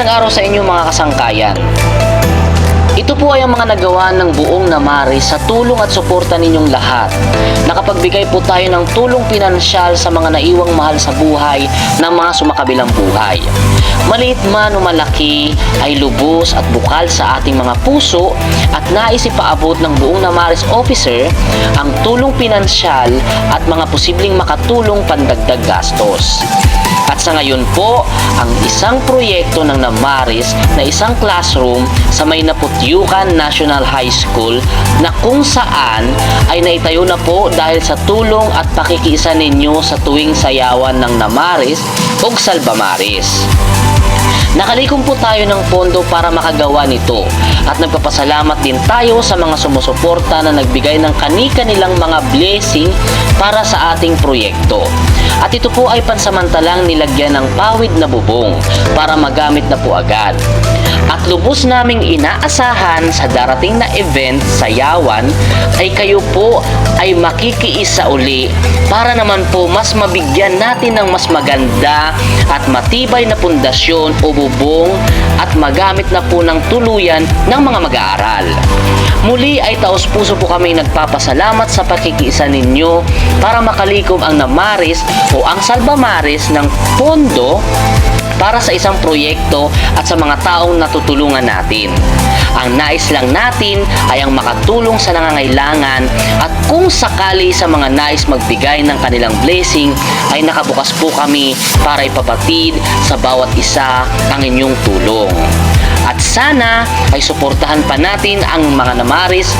Magandang araw sa inyo mga kasangkayan. Ito po ay ang mga nagawa ng buong Namari sa tulong at suporta ninyong lahat. Nakapagbigay po tayo ng tulong pinansyal sa mga naiwang mahal sa buhay ng mga sumakabilang buhay. Maliit man o malaki ay lubos at bukal sa ating mga puso at nais ipaabot ng buong Namaris officer ang tulong pinansyal at mga posibleng makatulong pandagdag gastos. At sa ngayon po, ang isang proyekto ng Namaris na isang classroom sa may Naputyukan National High School na kung saan ay naitayo na po dahil sa tulong at pakikiisa ninyo sa tuwing sayawan ng Namaris o Salbamaris. Nakalikom po tayo ng pondo para makagawa nito at nagpapasalamat din tayo sa mga sumusuporta na nagbigay ng kani-kanilang mga blessing para sa ating proyekto. At ito po ay pansamantalang nilagyan ng pawid na bubong para magamit na po agad. Lubos naming inaasahan sa darating na event sa Yawan ay kayo po ay makikiisa uli para naman po mas mabigyan natin ng mas maganda at matibay na pundasyon o bubong at magamit na po ng tuluyan ng mga mag-aaral. Muli ay taos puso po kami nagpapasalamat sa pakikiisa ninyo para makalikom ang Namaris o ang Salbamaris ng pondo para sa isang proyekto at sa mga taong natutulungan natin. Ang nais lang natin ay ang makatulong sa nangangailangan at kung sakali sa mga nais magbigay ng kanilang blessing ay nakabukas po kami para ipapatid sa bawat isa ang inyong tulong. At sana ay suportahan pa natin ang mga namaris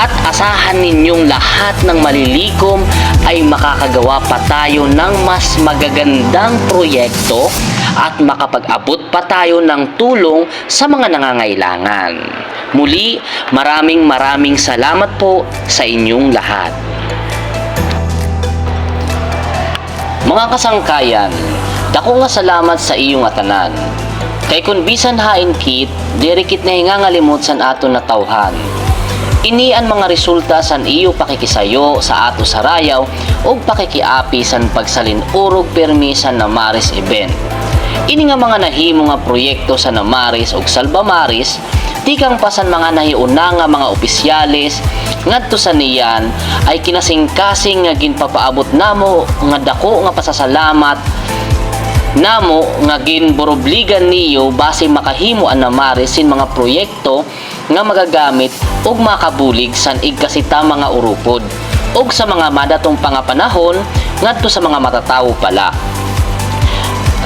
at asahan ninyong lahat ng malilikom ay makakagawa pa tayo ng mas magagandang proyekto at makapag-abot pa tayo ng tulong sa mga nangangailangan. Muli, maraming maraming salamat po sa inyong lahat. Mga kasangkayan, dako nga salamat sa iyong atanan. Kay kun bisan hain kit, dirikit na hingangalimot san ato na tawhan. Ini ang mga resulta san iyo pakikisayo sa ato sa rayaw o pakikiapi san pagsalin urog permisan na Maris event. Ini nga mga nahimo nga proyekto sa Namaris ug Salbamaris, tikang pasan mga nahiuna nga mga opisyales ngadto sa niyan ay kinasing-kasing nga ginpapaabot namo nga dako nga pasasalamat namo nga ginborobligan niyo base makahimo ang Namaris sin mga proyekto nga magagamit ug makabulig san igkasita mga urupod ug sa mga madatong pangapanahon ngadto sa mga matatawo pala.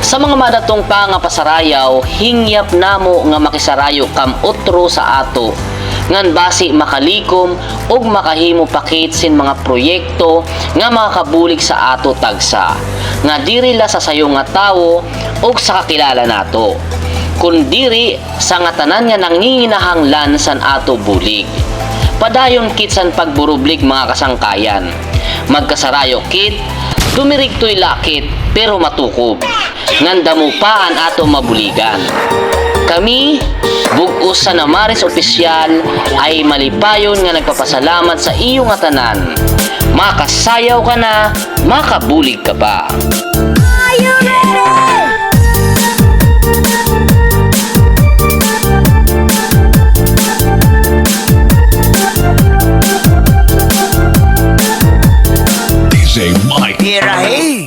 Sa mga madatong pa nga pasarayaw, hingyap namo nga makisarayo kam otro sa ato. Ngan basi makalikom ug makahimo pakit sin mga proyekto nga makabulig sa ato tagsa. Nga diri la sa sayo nga tawo ug sa kakilala nato. Kun diri sa nga tanan nga nanginginahanglan san ato bulig. Padayon kit san pagburublig mga kasangkayan. Magkasarayo kit dumirigtoy lakit pero matukob nganda mo pa ang ato mabuligan kami, bugos sa Namaris Opisyal, ay malipayon nga nagpapasalamat sa iyo nga tanan. Makasayaw ka na, makabulig ka pa. Ready? DJ Mike. Here I